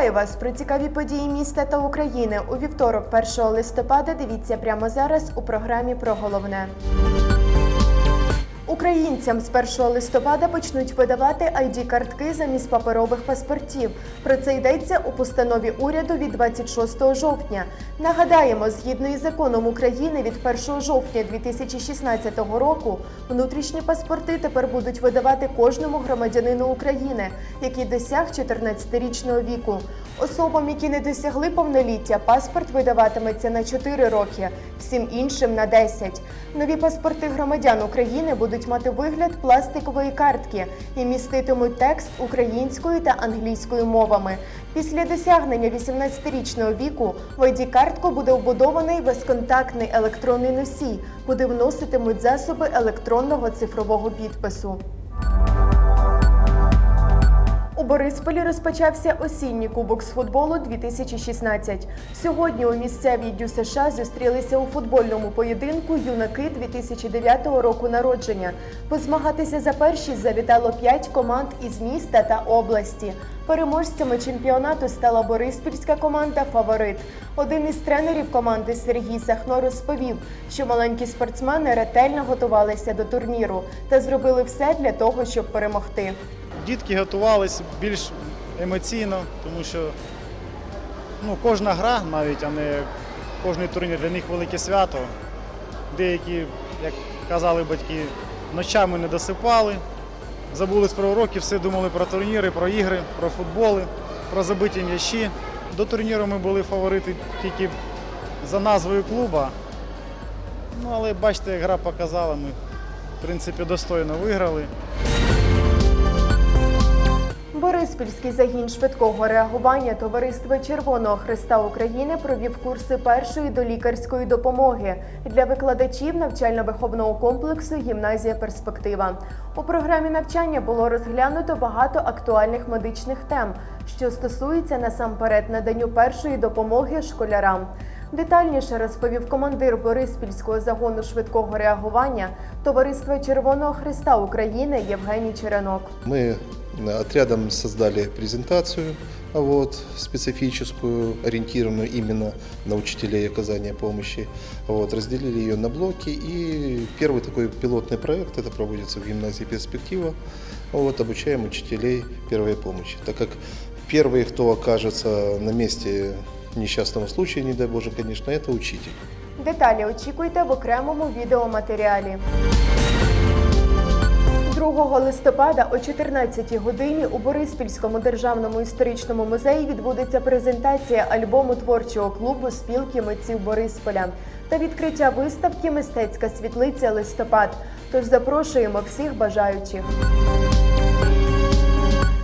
Вітаю вас про цікаві події міста та України. У вівторок, 1 листопада, дивіться прямо зараз у програмі про головне. Українцям з 1 листопада почнуть видавати id картки замість паперових паспортів. Про це йдеться у постанові уряду від 26 жовтня. Нагадаємо, згідно із законом України від 1 жовтня 2016 року внутрішні паспорти тепер будуть видавати кожному громадянину України, який досяг 14-річного віку. Особам, які не досягли повноліття, паспорт видаватиметься на 4 роки, всім іншим на 10. Нові паспорти громадян України будуть мати вигляд пластикової картки і міститимуть текст українською та англійською мовами. Після досягнення 18-річного віку в ID-картку буде вбудований безконтактний електронний носій, куди вноситимуть засоби електронного цифрового підпису. Борисполі розпочався осінній кубок з футболу 2016. Сьогодні у місцевій Дю США зустрілися у футбольному поєдинку юнаки 2009 року народження. Позмагатися за першість завітало п'ять команд із міста та області. Переможцями чемпіонату стала Бориспільська команда Фаворит. Один із тренерів команди Сергій Сахно розповів, що маленькі спортсмени ретельно готувалися до турніру та зробили все для того, щоб перемогти. Дітки готувалися більш емоційно, тому що ну, кожна гра, навіть, а не кожний турнір для них велике свято. Деякі, як казали батьки, ночами не досипали, забулись про уроки, все думали про турніри, про ігри, про футболи, про забиті м'ячі. До турніру ми були фаворити тільки за назвою клуба. Ну, але бачите, як гра показала, ми в принципі достойно виграли. Бориспільський загін швидкого реагування Товариства Червоного Христа України провів курси першої долікарської допомоги для викладачів навчально-виховного комплексу Гімназія Перспектива. У програмі навчання було розглянуто багато актуальних медичних тем, що стосуються насамперед наданню першої допомоги школярам. Детальніше розповів командир Бориспільського загону швидкого реагування Товариства Червоного Христа України Євгеній Черенок. Мы отрядом создали презентацию вот, специфическую, ориентированную именно на учителей оказания помощи. Вот, разделили ее на блоки и первый такой пилотный проект, это проводится в гимназии «Перспектива», вот, обучаем учителей первой помощи. Так как первый, кто окажется на месте несчастного случая, не дай Боже, конечно, это учитель. Деталі очікуйте в окремому відеоматеріалі. 2 листопада о 14 годині у Бориспільському державному історичному музеї відбудеться презентація альбому творчого клубу спілки митців Борисполя та відкриття виставки Мистецька світлиця листопад. Тож запрошуємо всіх бажаючих.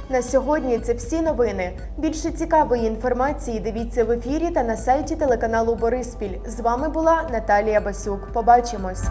На сьогодні це всі новини. Більше цікавої інформації дивіться в ефірі та на сайті телеканалу Бориспіль. З вами була Наталія Басюк. Побачимось.